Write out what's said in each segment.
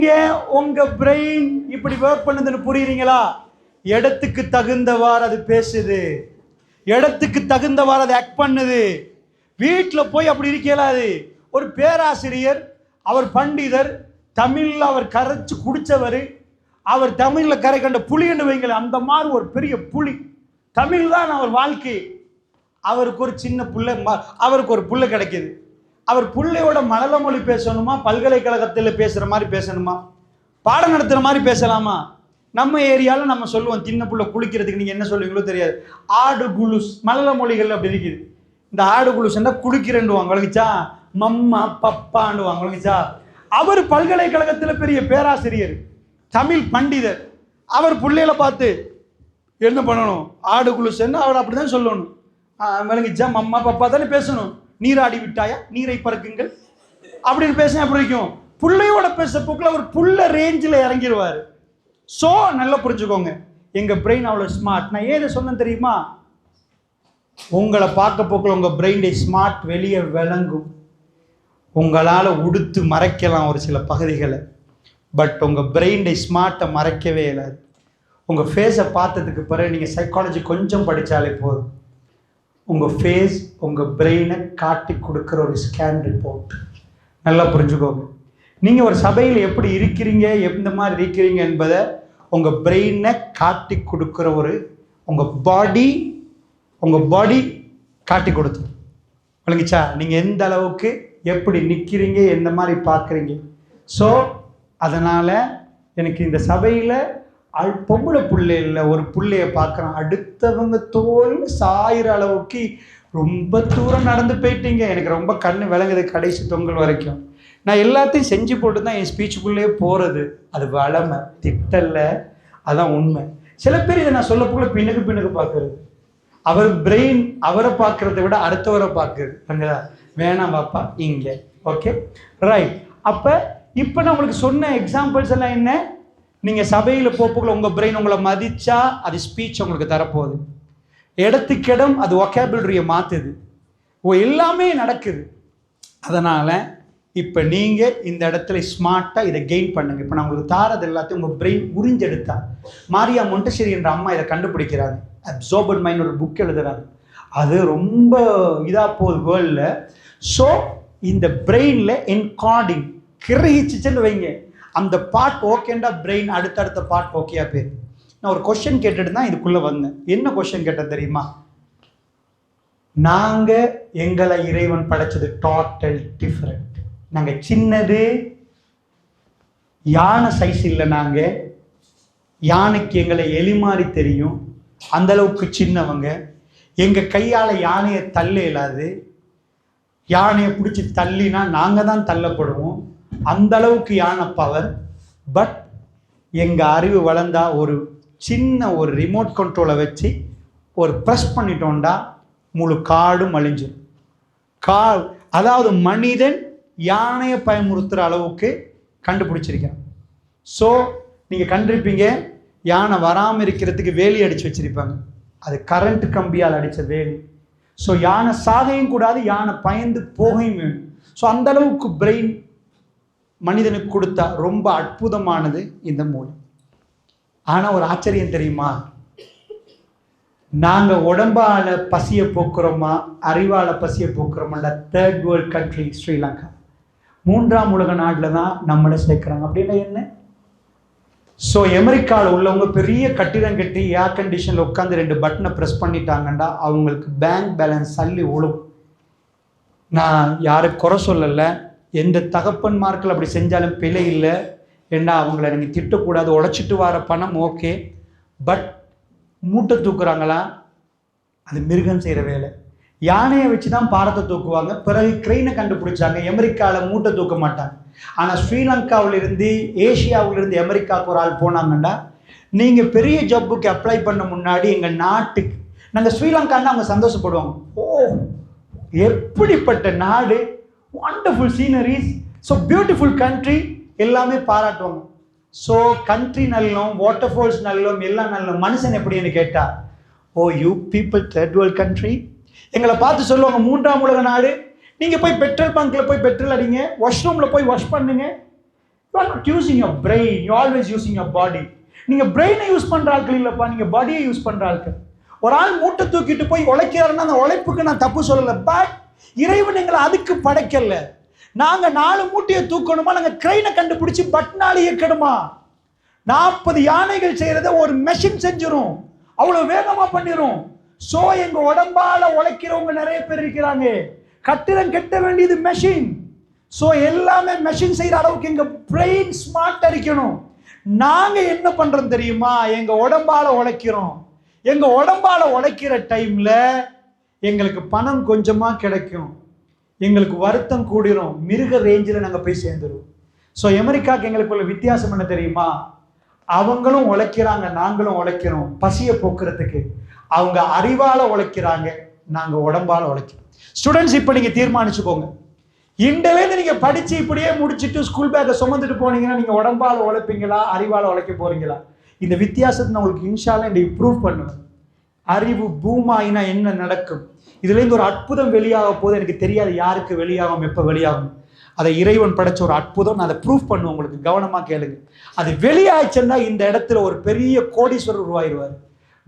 ஏன் உங்க பிரெயின் இப்படி ஒர்க் பண்ணுதுன்னு புரியுறீங்களா? இடத்துக்கு தகுந்தவாறு அது பேசுது. இடத்துக்கு தகுந்தவாறு அது ஆக்ட் பண்ணுது. வீட்டில் போய் அப்படி இருக்கலாது ஒரு பேராசிரியர் அவர் பண்டிதர் தமிழில் அவர் கரைச்சு குடித்தவர் அவர் தமிழில் கரை கண்ட புலின்னு வைங்களேன் அந்த மாதிரி ஒரு பெரிய புலி. தமிழ் தான் அவர் வாழ்க்கை. அவருக்கு ஒரு சின்ன புள்ள ம- அவருக்கு ஒரு புள்ள கிடைக்கிது. அவர் பிள்ளையோட மலல மொழி பேசணுமா? பல்கலைக்கழகத்தில் பேசுகிற மாதிரி பேசணுமா? பாடம் நடத்துகிற மாதிரி பேசலாமா? நம்ம ஏரியாவில் நம்ம சொல்லுவோம் சின்ன புள்ள குளிக்கிறதுக்கு நீங்கள் என்ன சொல்லுவீங்களோ தெரியாது. ஆடு குலுஸ் மலல மொழிகள் அப்படி இருக்குது. இந்த ஆடு குலுஸ்ன்னா குளிக்கிறேன்டுவாங்க வழங்கிச்சா மம்மா பப்பாண்டுவாங்க வழங்கிச்சா அவர் பல்கலைக்கழகத்தில் பெரிய பேராசிரியர் தமிழ் பண்டிதர். அவர் பிள்ளைகளை பார்த்து என்ன பண்ணணும்? ஆடு குலுசன்னு அவர் அப்படி தான் சொல்லணும் விளங்கிச்சா? மம்மா பப்பா தானே பேசணும். நீராடி விட்டாயா? நீரை பறக்குங்கள். அப்படின்னு பேசினா எப்படி இருக்கும்? புள்ளையோட பேச போக்கில் அவர் புள்ள ரேஞ்சில் இறங்கிடுவார் ஸோ நல்லா புரிஞ்சுக்கோங்க. எங்கள் பிரெயின் அவ்வளோ ஸ்மார்ட் நான் ஏதை சொன்னேன் தெரியுமா? உங்களை பார்க்க போக்கில் உங்கள் பிரெயின் ஸ்மார்ட் வெளியே விளங்கும். உங்களால் உடுத்து மறைக்கலாம் ஒரு சில பகுதிகளை. பட் உங்கள் பிரெயின் ஸ்மார்ட்டை மறைக்கவே இல்லை உங்கள் ஃபேஸை பார்த்ததுக்கு பிறகு நீங்கள் சைக்காலஜி கொஞ்சம் படித்தாலே போதும். உங்கள் ஃபேஸ் உங்கள் பிரெயினை காட்டி கொடுக்குற ஒரு ஸ்கேன் ரிப்போர்ட் நல்லா புரிஞ்சுக்கோங்க. நீங்கள் ஒரு சபையில் எப்படி இருக்கிறீங்க எந்த மாதிரி இருக்கிறீங்க என்பதை உங்கள் பிரெயினை காட்டி கொடுக்குற ஒரு உங்கள் பாடி உங்கள் பாடி காட்டி கொடுத்து விளங்குச்சா? நீங்கள் எந்த அளவுக்கு எப்படி நிற்கிறீங்க எந்த மாதிரி பார்க்குறீங்க? ஸோ அதனால் எனக்கு இந்த சபையில் பொம்பளை புள்ளை இல்லை ஒரு பிள்ளைய பார்க்குறான். அடுத்தவங்க தோல் சாயிற அளவுக்கு ரொம்ப தூரம் நடந்து போயிட்டீங்க. எனக்கு ரொம்ப கண்ணு விளங்குது கடைசி தொங்கல் வரைக்கும். நான் எல்லாத்தையும் செஞ்சு போட்டு தான் என் ஸ்பீச்சுக்குள்ளேயே போகிறது அது வளமை. திட்டல்ல. அதான் உண்மை. சில பேர் இதை நான் சொல்லக்குள்ள பின்னுக்கு பின்னுக்கு பார்க்குறது. அவர் பிரெயின் அவரை பார்க்குறத விட அடுத்தவரை பார்க்குறது. அங்கதா வேணாம் பாப்பா இங்கே. ஓகே ரைட் அப்போ இப்போ நான் உங்களுக்கு சொன்ன எக்ஸாம்பிள்ஸ் எல்லாம் என்ன? நீங்கள் சபையில் போப்புக்குள்ள உங்கள் பிரெயின் உங்களை மதித்தா அது ஸ்பீச் உங்களுக்கு தரப்போகுது. இடத்துக்கிடம் அது ஒகேபிளரியை மாற்றுது ஓ எல்லாமே நடக்குது. அதனால் இப்போ நீங்கள் இந்த இடத்துல ஸ்மார்ட்டாக இதை கெயின் பண்ணுங்க. இப்போ நான் உங்களுக்கு தாரது எல்லாத்தையும் உங்கள் பிரெயின் உறிஞ்செடுத்தா மாரியா மொண்டசேரி என்ற அம்மா இதை கண்டுபிடிக்கிறாங்க அப்சர்பன் மைண்ட் ஒரு புக் எழுதுறாங்க அது ரொம்ப இதாக போகுது வேர்ல்டில் ஸோ இந்த பிரெயினில் என்கார்டிங் கிரகிச்சுச்சுன்னு வைங்க. அந்த பார்ட் ஓகேண்டா பிரெயின் அடுத்தடுத்த பார்ட் ஓகேயா பேர் நான் ஒரு கொஷின் கேட்டுட்டு தான் இதுக்குள்ளே வந்தேன். என்ன கொஷின் கேட்டேன் தெரியுமா? நாங்கள் எங்களை இறைவன் படைச்சது டோட்டல் டிஃப்ரெண்ட் நாங்கள் சின்னது யானை சைஸ் இல்லை நாங்கள் யானைக்கு எங்களை எலி மாதிரி தெரியும். அந்த அளவுக்கு சின்னவங்க. எங்கள் கையால் யானையை தள்ள இயலாது. யானையை பிடிச்சி தள்ளினா நாங்கள் தான் தள்ளப்படுவோம். அந்த அளவுக்கு யானை பவர் பட் எங்கள் அறிவு வளர்ந்தா ஒரு சின்ன ஒரு ரிமோட் கண்ட்ரோலை வச்சு ஒரு ப்ரெஸ் பண்ணிட்டோண்டா முழு காடும் அழிஞ்சிடும் கா அதாவது மனிதன் யானையை பயமுறுத்துகிற அளவுக்கு கண்டுபிடிச்சிருக்கிறான். ஸோ நீங்கள் கண்டிருப்பீங்க யானை வராமல் இருக்கிறதுக்கு வேலி அடித்து வச்சிருப்பாங்க. அது கரண்ட் கம்பியால் அடித்த வேலி. ஸோ யானை சாகையும் கூடாது யானை பயந்து போகையும் வேணும். ஸோ அந்தளவுக்கு பிரெயின் மனிதனுக்கு கொடுத்தா ரொம்ப அற்புதமானது இந்த மூளை. ஆனால் ஒரு ஆச்சரியம் தெரியுமா? நாங்கள் உடம்பால் பசியை போக்குறோமா அறிவால் பசியை போக்குறோமா தேர்ட் வேர்ல்ட் கண்ட்ரி ஸ்ரீலங்கா. மூன்றாம் உலக நாட்டில் தான் நம்மளை சேர்க்குறாங்க. அப்படின்னா என்ன? ஸோ அமெரிக்காவில் உள்ளவங்க பெரிய கட்டிடம் கட்டி ஏர் கண்டிஷனில் உட்காந்து ரெண்டு பட்டனை ப்ரெஸ் பண்ணிட்டாங்கண்டா அவங்களுக்கு பேங்க் பேலன்ஸ் சல்லி விழும். நான் யாரும் குறை சொல்லலை. எந்த தகப்பன்மார்கள் அப்படி செஞ்சாலும் பிழை இல்லை. ஏண்டா அவங்கள நீங்கள் திட்டக்கூடாது உழைச்சிட்டு வர பணம் ஓகே. பட் மூட்டை தூக்குறாங்களா? அது மிருகம் செய்கிற வேலை. யானையை வச்சு தான் பாரத்தை தூக்குவாங்க. பிறகு கிரெயினை கண்டுபிடிச்சாங்க. அமெரிக்காவில் மூட்டை தூக்க மாட்டாங்க. ஆனால் ஸ்ரீலங்காவிலிருந்து ஏஷியாவிலிருந்து அமெரிக்காவுக்கு ஒரு ஆள் போனாங்கன்னா நீங்கள் பெரிய ஜப்புக்கு அப்ளை பண்ண முன்னாடி எங்கள் நாட்டுக்கு நாங்கள் ஸ்ரீலங்கான்னு அவங்க சந்தோஷப்படுவாங்க. ஓ எப்படிப்பட்ட நாடு? Wonderful sceneries so beautiful country எல்லாமே பாராட்டுவாங்க. ஸோ கண்ட்ரி நல்லோம் வாட்டர் ஃபால்ஸ் நல்லோம் எல்லாம் நல்லோம். மனுஷன் எப்படின்னு கேட்டா ஓ you people third world country எங்களை பார்த்து சொல்லுவாங்க மூன்றாம் உலக நாடு. நீங்கள் போய் பெட்ரோல் பங்க்கில் போய் பெட்ரோல் அடிங்க வாஷ்ரூமில் போய் வாஷ் பண்ணுங்க. You are not using your brain you always using your body நீங்கள் பிரெயினை யூஸ் பண்ணுற ஆட்கள் இல்லைப்பா நீங்கள் பாடியை யூஸ் பண்ணுற ஆட்கள். ஒரு ஆள் மூட்டை தூக்கிட்டு போய் உழைக்கிறாருன்னா அந்த உழைப்புக்கு நான் தப்பு சொல்லலை பட் இறைவன் எங்களை அதுக்கு படைக்கல. நாங்க நாலு மூட்டையை தூக்கணுமா? நாங்க கிரெயினை கண்டுபிடிச்சு பட்னால இயக்கணுமா? நாற்பது யானைகள் செய்யறத ஒரு மெஷின் செஞ்சிடும் அவ்வளவு வேகமா பண்ணிடும் சோ எங்க உடம்பால உழைக்கிறவங்க நிறைய பேர் இருக்கிறாங்க. கட்டிடம் கட்ட வேண்டியது மெஷின் சோ எல்லாமே மெஷின் செய்யற அளவுக்கு எங்க பிரெயின் ஸ்மார்ட் அடிக்கணும் நாங்க என்ன பண்றோம் தெரியுமா? எங்க உடம்பால உழைக்கிறோம். எங்க உடம்பால உழைக்கிற டைம்ல எங்களுக்கு பணம் கொஞ்சமாக கிடைக்கும். எங்களுக்கு வருத்தம் கூடிரும். மிருக ரேஞ்சில் நாங்கள் போய் சேர்ந்துருவோம். ஸோ அமெரிக்காவுக்கு எங்களுக்கு உள்ள வித்தியாசம் என்ன தெரியுமா? அவங்களும் உழைக்கிறாங்க நாங்களும் உழைக்கிறோம். பசியை போக்குறதுக்கு. அவங்க அறிவால் உழைக்கிறாங்க நாங்கள் உடம்பால் உழைக்கிறோம். ஸ்டூடெண்ட்ஸ் இப்போ நீங்கள் தீர்மானிச்சுக்கோங்க. இண்டலேருந்து நீங்கள் படித்து இப்படியே முடிச்சுட்டு ஸ்கூல் பேக்கை சுமந்துட்டு போனீங்கன்னா நீங்கள் உடம்பால் உழைப்பீங்களா அறிவால் உழைக்க போகிறீங்களா இந்த வித்தியாசத்தை நான் உங்களுக்கு இன்ஷால இந்த ப்ரூவ் பண்ணுவேன். அறிவு பூமாயினா என்ன நடக்கும்? இதுலேருந்து ஒரு அற்புதம் வெளியாக போது எனக்கு தெரியாது யாருக்கு வெளியாகும் எப்போ வெளியாகும். அதை இறைவன் படைச்ச ஒரு அற்புதம். நான் அதை ப்ரூஃப் பண்ணுவேன் உங்களுக்கு. கவனமாக கேளுங்க. அது வெளியாச்சுன்னா இந்த இடத்துல ஒரு பெரிய கோடீஸ்வரர் உருவாயிருவார்.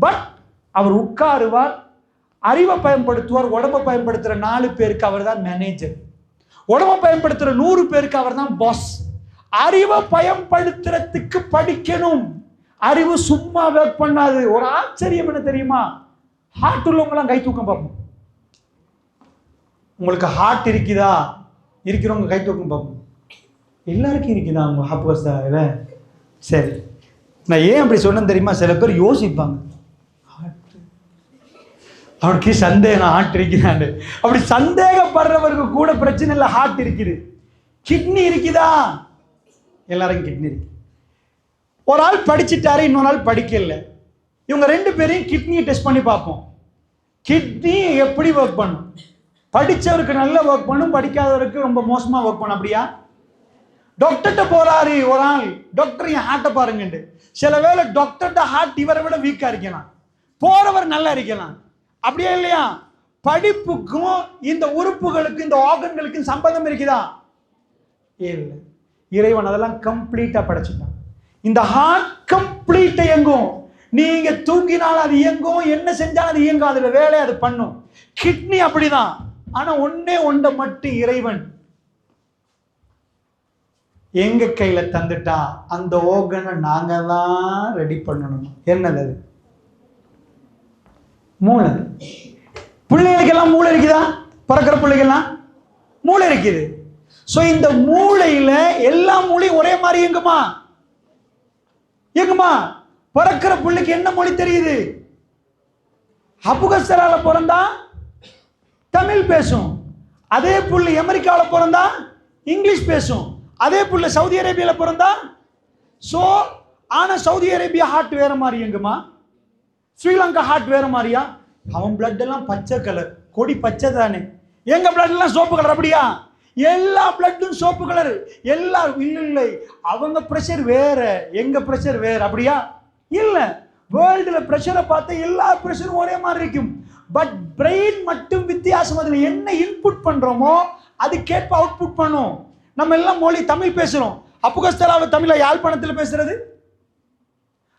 பட் அவர் உட்காருவார். அறிவை பயன்படுத்துவார். உடம்பை பயன்படுத்துகிற நாலு பேருக்கு அவர் தான் மேனேஜர் உடம்பை பயன்படுத்துகிற நூறு பேருக்கு அவர் தான் பாஸ் அறிவை பயன்படுத்துறதுக்கு படிக்கணும். அறிவு சும்மா ஒர்க் பண்ணாது. ஒரு ஆச்சரியம் என்ன தெரியுமா? ஹார்ட் உள்ளவங்களாம் கை தூக்கம் பார்ப்போம். உங்களுக்கு ஹார்ட் இருக்குதா? இருக்கிறவங்க கை தூக்கம் பார்ப்போம். எல்லாருக்கும் இருக்குதா? அவங்க ஹாப்போஸா சரி. நான் ஏன் அப்படி சொன்னேன் தெரியுமா? சில பேர் யோசிப்பாங்க. அவனுக்கு சந்தேகம் ஹார்ட் இருக்குதாண்டு அப்படி சந்தேகப்படுறவருக்கு கூட பிரச்சனை இல்லை. ஹார்ட் இருக்குது. கிட்னி இருக்குதா? எல்லாரும் கிட்னி இருக்கு. ஒரு ஆள் படிச்சிட்டாரு இன்னொரு ஆள் படிக்கல. இவங்க ரெண்டு பேரையும் கிட்னியை டெஸ்ட் பண்ணி பார்ப்போம். கிட்னி எப்படி ஒர்க் பண்ணும்? படித்தவருக்கு நல்ல ஒர்க் பண்ணும் படிக்காதவருக்கு ரொம்ப மோசமாக ஒர்க் பண்ணும் அப்படியா? டாக்டர்கிட்ட போகிறாரு ஒரு ஆள். டாக்டர் என் ஹார்ட்டை பாருங்கண்டு சில வேளை டாக்டர்கிட்ட ஹார்ட் இவரை விட வீக்காக இருக்கலாம். போகிறவர் நல்லா இருக்கலாம். அப்படியே இல்லையா? படிப்புக்கும் இந்த உறுப்புகளுக்கும் இந்த ஆர்கன்களுக்கும் சம்பந்தம் இருக்குதா? இல்லை. இறைவன் அதெல்லாம் கம்ப்ளீட்டாக படைச்சிட்டான். இந்த ஹார்ட் கம்ப்ளீட் இயங்கும். நீங்க தூங்கினாலும் அது இயங்கும். என்ன செஞ்சாலும் அது இயங்கும் அதுல வேலையை அது பண்ணும். கிட்னி அப்படிதான். ஆனா ஒன்னே ஒன்றை மட்டும் இறைவன். எங்க கையில தந்துட்டா அந்த ஓகனை நாங்க தான் ரெடி பண்ணணும். என்னது அது? மூளை. பிள்ளைகளுக்கெல்லாம் மூளை இருக்குதா? பிறக்கிற பிள்ளைகள்லாம் மூளை இருக்குது. ஸோ இந்த மூளையில எல்லா மூளையும் ஒரே மாதிரி இயங்குமா? எங்கம்மா பிறக்கிற பிள்ளைக்கு என்ன மொழி தெரியுது? அபுகஸ்தரால பிறந்தா தமிழ் பேசும். அதே புள்ளி அமெரிக்காவில் பிறந்தா இங்கிலீஷ் பேசும். அதே புள்ள சவுதி அரேபியாவில் பிறந்தா ஸோ ஆனால் சவுதி அரேபியா ஹார்ட் வேற மாதிரி எங்கம்மா ஸ்ரீலங்கா ஹார்ட் வேற மாதிரியா. அவன் பிளட் எல்லாம் பச்சை கலர் கொடி பச்சை தானே. எங்க பிளட் எல்லாம் சோப்பு கலர் அப்படியா? எல்லா பிளட்டும் சோப்பு கலர் எல்லா இல்லை இல்லை. அவங்க ப்ரெஷர் வேற. எங்க ப்ரெஷர் வேற? அப்படியா? இல்லை. வேர்ல்டில் ப்ரெஷரை பார்த்து எல்லா ப்ரெஷரும் ஒரே மாதிரி இருக்கும். பட் பிரெயின் மட்டும் வித்தியாசம். அதில் என்ன இன்புட் அது அதுக்கேற்ப அவுட்புட் பண்ணும். நம்ம எல்லாம் மொழி தமிழ் பேசுகிறோம் அப்புகஸ்தலாவை தமிழை யாழ்ப்பாணத்தில் பேசுறது?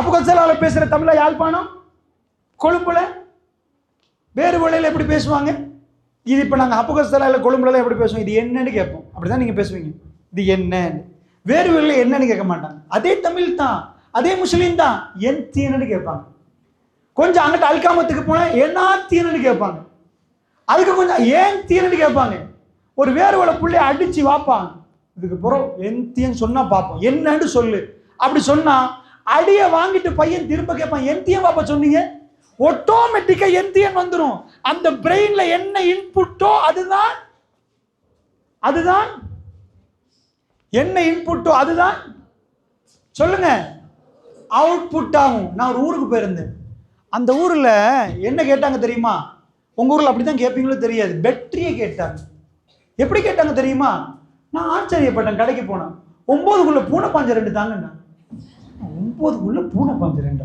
அப்புகஸ்தலாவில் பேசுகிற தமிழை யாழ்ப்பாணம்? கொழும்புல? வேறு வழியில் எப்படி பேசுவாங்க? இது இப்போ நாங்கள் அப்பகஸ்தலா இல்லை கொழும்புலாம் எப்படி பேசுவோம்? இது என்னன்னு கேட்போம். அப்படிதான் நீங்கள் பேசுவீங்க. இது என்னன்னு. வேறு மொழியில் என்னன்னு கேட்க மாட்டாங்க. அதே தமிழ் தான். அதே முஸ்லீம் தான். என் தீனன்னு கேட்பாங்க. கொஞ்சம் அங்கிட்ட அல்காமத்துக்கு போனால் என்ன தீனன்னு கேட்பாங்க. அதுக்கு கொஞ்சம் ஏன் தீனன்னு கேட்பாங்க? ஒரு வேறு ஒரு அடித்து அடிச்சு வாப்பாங்க. இதுக்கு புறம் என் தீன்னு சொன்னால் பார்ப்போம். என்னன்னு சொல்லு. அப்படி சொன்னால் அடியை வாங்கிட்டு பையன் திரும்ப கேட்பான். என் தீயன் பாப்பா சொன்னீங்க? ஆட்டோமேட்டிக்கா எந்தியன் வந்துடும் அந்த பிரெயின்ல என்ன இன்புட்டோ அதுதான் அதுதான் என்ன இன்புட்டோ அதுதான். சொல்லுங்க. அவுட்புட் ஆகும். நான் ஒரு ஊருக்கு போயிருந்தேன். அந்த ஊரில் என்ன கேட்டாங்க தெரியுமா? உங்கள் ஊரில் அப்படி தான் கேட்பீங்களோ தெரியாது. பெட்ரியை கேட்டாங்க. எப்படி கேட்டாங்க தெரியுமா? நான் ஆச்சரியப்பட்டேன். கடைக்கு போனேன். ஒம்போதுக்குள்ளே பூனை பாஞ்ச ரெண்டு தாங்கண்ணா ஒன்பதுக்குள்ள பூனை பாஞ்சு ரெண்டு.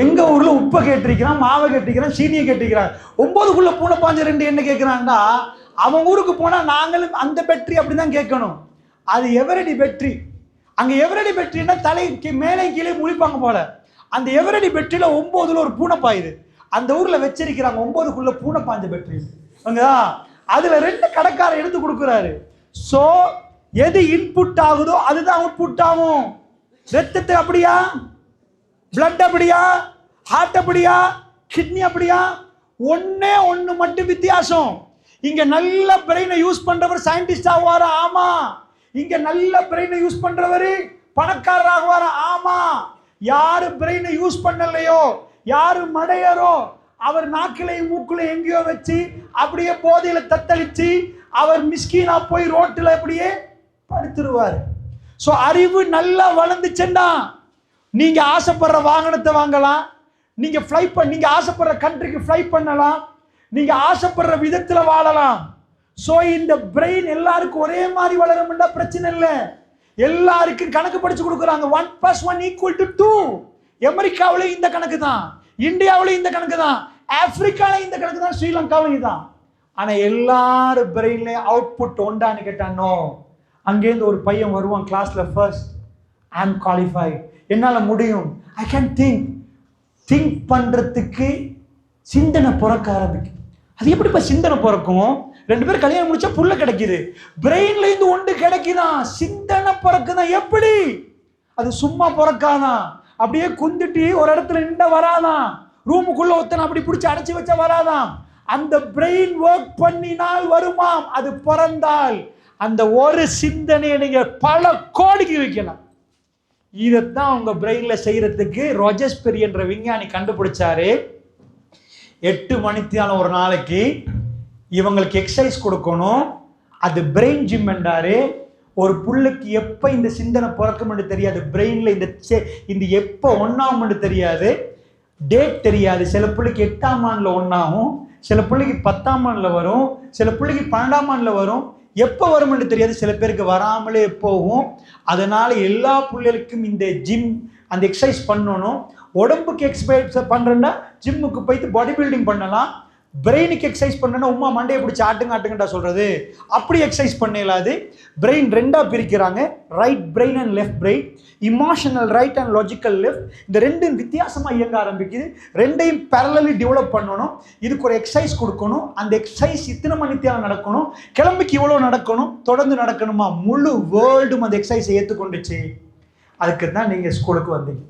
எங்க ஊர்ல உப்பை கேட்டிருக்கிறான் மாவை கேட்டிருக்கிறான் சீனியை கேட்டிருக்கிறான். ஒம்போதுக்குள்ளே பூனை பாஞ்ச ரெண்டு என்ன கேட்கிறான்னா அவன் ஊருக்கு போனா நாங்களும் அந்த பெட்ரி அப்படிதான் கேட்கணும். அது எவரடி பெட்ரி அங்க எவரடி பெட்ரின்னா தலைக்கு மேலே கீழே முழிப்பாங்க போல. அந்த எவரடி பெட்ரியில ஒன்பதுல ஒரு பூனை பாயுது. அந்த ஊர்ல வச்சிருக்கிறாங்க ஒன்பதுக்குள்ள பூனை பாஞ்ச பெட்ரி அங்கதா? அதுல ரெண்டு கடைக்காரர் எடுத்து கொடுக்குறாரு. சோ எது இன்புட் ஆகுதோ அதுதான் அவுட்புட் ஆகும். ரத்தத்தை அப்படியா? பிளட் அப்படியா? ஹார்ட் அப்படியா? கிட்னி அப்படியா? ஒன்னே ஒன்று மட்டும் வித்தியாசம். இங்க நல்ல பிரெயினை யூஸ் பண்றவர் சயின்டிஸ்ட் ஆகுவாரா ஆமா. இங்க நல்ல பிரெயினை யூஸ் பண்றவர் பணக்காரர் ஆகுவாரா ஆமா. யாரு பிரெயினை யூஸ் பண்ணலையோ? யாரு மடையரோ அவர் நாக்கிலையும் மூக்குலையும் எங்கேயோ வச்சு அப்படியே போதையில தத்தளிச்சு அவர் மிஸ்கீனா போய் ரோட்டில் அப்படியே படுத்துருவார். ஸோ அறிவு நல்லா வளர்ந்துச்சுன்னா நீங்க ஆசைப்படுற வாகனத்தை வாங்கலாம். நீங்க ஃப்ளை பண்ண நீங்க ஆசைப்படுற கண்ட்ரிக்கு ஃப்ளை பண்ணலாம். நீங்க ஆசைப்படுற விதத்தில் வாழலாம். ஸோ இந்த பிரெயின் எல்லாருக்கும் ஒரே மாதிரி வளரும்னா பிரச்சனை இல்லை. எல்லாருக்கும் கணக்கு படிச்சு கொடுக்குறாங்க. One plus one equal to two அமெரிக்காவிலையும் இந்த கணக்கு தான். இந்தியாவிலையும் இந்த கணக்கு தான். ஆப்பிரிக்காலையும் இந்த கணக்கு தான். ஸ்ரீலங்காவிலையும் தான். ஆனால் எல்லாரும் பிரெயின்லயும் அவுட்புட் உண்டான்னு கேட்டானோ அங்கேருந்து ஒரு பையன் வருவான் கிளாஸில் ஃபர்ஸ்ட் ஐ ஆம் குவாலிஃபைட் என்னால் முடியும். ஐ கேன் திங்க் திங்க் பண்ணுறதுக்கு சிந்தனை பிறக்க ஆரம்பிக்கும். அது எப்படிப்பா சிந்தனை பிறக்கும்? ரெண்டு பேரும் கல்யாணம் முடிச்சா புள்ள கிடைக்குது. பிரெயின்ல இருந்து ஒன்று கிடைக்குதான் சிந்தனை பிறக்குதான் எப்படி? அது சும்மா பிறக்காதான் அப்படியே குந்திட்டு ஒரு இடத்துல நின்று வராதான் ரூமுக்குள்ள ஒருத்தனை அப்படி பிடிச்சி அடைச்சி வச்சா வராதான் அந்த பிரெயின் ஒர்க் பண்ணினால் வருமாம். அது பிறந்தால். அந்த ஒரு சிந்தனையை நீங்க பல கோடிக்கு வைக்கலாம். இதைத்தான் உங்க பிரெயின்ல செய்யறதுக்கு ரொஜஸ்பெரி என்ற விஞ்ஞானி கண்டுபிடிச்சாரு. எட்டு மணித்தியாலம் ஒரு நாளைக்கு இவங்களுக்கு எக்ஸசைஸ் கொடுக்கணும். அது பிரெயின் ஜிம் என்றாரு. ஒரு புல்லுக்கு எப்போ இந்த சிந்தனை பிறக்கும்னு தெரியாது. பிரெயினில் இந்த செ- இந்த எப்போ ஒன்றாகும்னு தெரியாது. டேட் தெரியாது. சில பிள்ளைக்கு எட்டாம் ஆண்டில் ஒன்றாகும் சில பிள்ளைக்கு பத்தாம் ஆண்டில் வரும். சில பிள்ளைக்கு பன்னெண்டாம் ஆண்டில் வரும். எப்போ வரும்னு தெரியாது. சில பேருக்கு வராமலே போகும். அதனால் எல்லா பிள்ளைகளுக்கும் இந்த ஜிம் அந்த எக்ஸசைஸ் பண்ணணும். உடம்புக்கு எக்ஸசைஸ் பண்ணுறேன்னா ஜிம்முக்கு போயிட்டு பாடி பில்டிங் பண்ணலாம். பிரெயினுக்கு எக்ஸசைஸ் பண்ணுன்னா உமா மண்டையை பிடிச்சி ஆட்டுங்க ஆட்டுங்கடா சொல்கிறது அப்படி எக்ஸசைஸ் பண்ணலாது. பிரெயின் ரெண்டாக பிரிக்கிறாங்க. Right brain and left brain emotional right and logical left இந்த ரெண்டும் வித்தியாசமாக இயங்க ஆரம்பிக்குது. ரெண்டையும் பேரலி டெவலப் பண்ணணும். இதுக்கு ஒரு எக்ஸசைஸ் கொடுக்கணும். அந்த எக்ஸசைஸ் இத்தனை மணித்தியாலம் நடக்கணும்? கிளம்பிக்கு இவ்வளோ நடக்கணும்? தொடர்ந்து நடக்கணுமா? முழு வேர்ல்டும் அந்த எக்ஸசைஸை ஏற்றுக்கொண்டுச்சு அதுக்கு தான் நீங்கள் ஸ்கூலுக்கு வந்தீங்க.